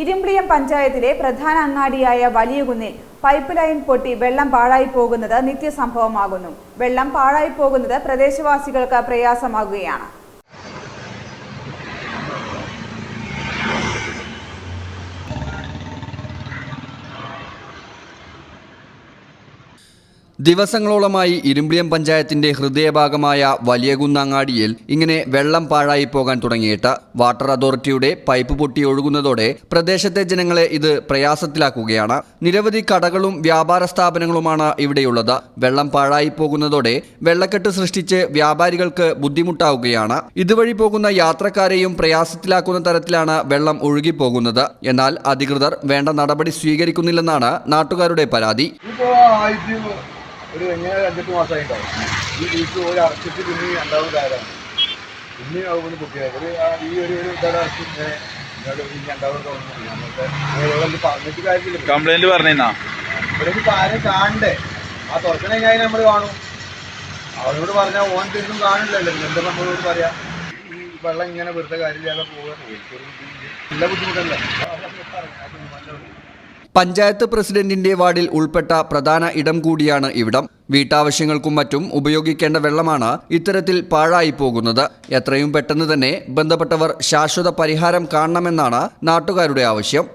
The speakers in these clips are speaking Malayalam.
ഇരുമ്പിളിയം പഞ്ചായത്തിലെ പ്രധാന അങ്ങാടിയായ വലിയകുന്നിൽ പൈപ്പ് ലൈൻ പൊട്ടി വെള്ളം പാഴായി പോകുന്നത് നിത്യസംഭവമാകുന്നു. വെള്ളം പാഴായി പോകുന്നത് പ്രദേശവാസികൾക്ക് പ്രയാസമാകുകയാണ്. ദിവസങ്ങളോളമായി ഇരുമ്പിളിയം പഞ്ചായത്തിന്റെ ഹൃദയഭാഗമായ വലിയകുന്നങ്ങാടിയിൽ ഇങ്ങനെ വെള്ളം പാഴായി പോകാൻ തുടങ്ങിയിട്ട് വാട്ടർ അതോറിറ്റിയുടെ പൈപ്പ് പൊട്ടി ഒഴുകുന്നതോടെ പ്രദേശത്തെ ജനങ്ങളെ ഇത് പ്രയാസത്തിലാക്കുകയാണ്. നിരവധി കടകളും വ്യാപാര സ്ഥാപനങ്ങളുമാണ് ഇവിടെയുള്ളത്. വെള്ളം പാഴായി പോകുന്നതോടെ വെള്ളക്കെട്ട് സൃഷ്ടിച്ച് വ്യാപാരികൾക്ക് ബുദ്ധിമുട്ടാവുകയാണ്. ഇതുവഴി പോകുന്ന യാത്രക്കാരെയും പ്രയാസത്തിലാക്കുന്ന തരത്തിലാണ് വെള്ളം ഒഴുകിപ്പോകുന്നത്. എന്നാൽ അധികൃതർ വേണ്ട നടപടി സ്വീകരിക്കുന്നില്ലെന്നാണ് നാട്ടുകാരുടെ പരാതി. ഒരു എങ്ങനെ അഞ്ചെട്ട് മാസമായിട്ടുണ്ടാവും ഈ വീട്ടിൽ ഒരു അടച്ചിട്ട് പിന്നെ രണ്ടാമത് കാലാണ്. പിന്നെ ആവുമ്പോൾ കുട്ടികൾ ഒരു ഈ ഒരു ഒരു ഇങ്ങനെ രണ്ടാമത് നമ്മൾക്ക് പറഞ്ഞിട്ട് കാര്യമില്ല. കംപ്ലൈന്റ് പറഞ്ഞാ ഇവിടെ ആരും കാണണ്ടേ? ആ തുറക്കണ കഴിഞ്ഞാൽ നമ്മൾ കാണും. അവരോട് പറഞ്ഞാൽ ഓൻ തീർന്നും കാണില്ലല്ലോ. എന്താ നമ്മളോട് പറയാ? ഈ വെള്ളം ഇങ്ങനെ വെറുതെ കാര്യമില്ലാതെ പോകാൻ നല്ല ബുദ്ധിമുട്ടല്ലേ? പഞ്ചായത്ത് പ്രസിഡന്റിന്റെ വാർഡിൽ ഉൾപ്പെട്ട പ്രധാന ഇടം കൂടിയാണ് ഇവിടം. വീട്ടാവശ്യങ്ങൾക്കും മറ്റും ഉപയോഗിക്കേണ്ട വെള്ളമാണ് ഇത്തരത്തിൽ പാഴായി പോകുന്നത്. എത്രയും പെട്ടെന്ന് തന്നെ ബന്ധപ്പെട്ടവർ ശാശ്വത പരിഹാരം കാണണമെന്നാണ് നാട്ടുകാരുടെ ആവശ്യം.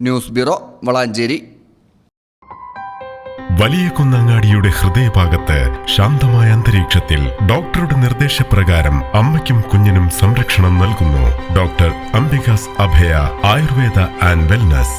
News bureau Valanchery. വലിയ കുന്നങ്ങാടിയുടെ ഹൃദയഭാഗത്ത് ശാന്തമായ അന്തരീക്ഷത്തിൽ ഡോക്ടറുടെ നിർദ്ദേശപ്രകാരം അമ്മയ്ക്കും കുഞ്ഞിനും സംരക്ഷണം നൽകുന്നു doctor Ambika's Abhaya Ayurveda and wellness.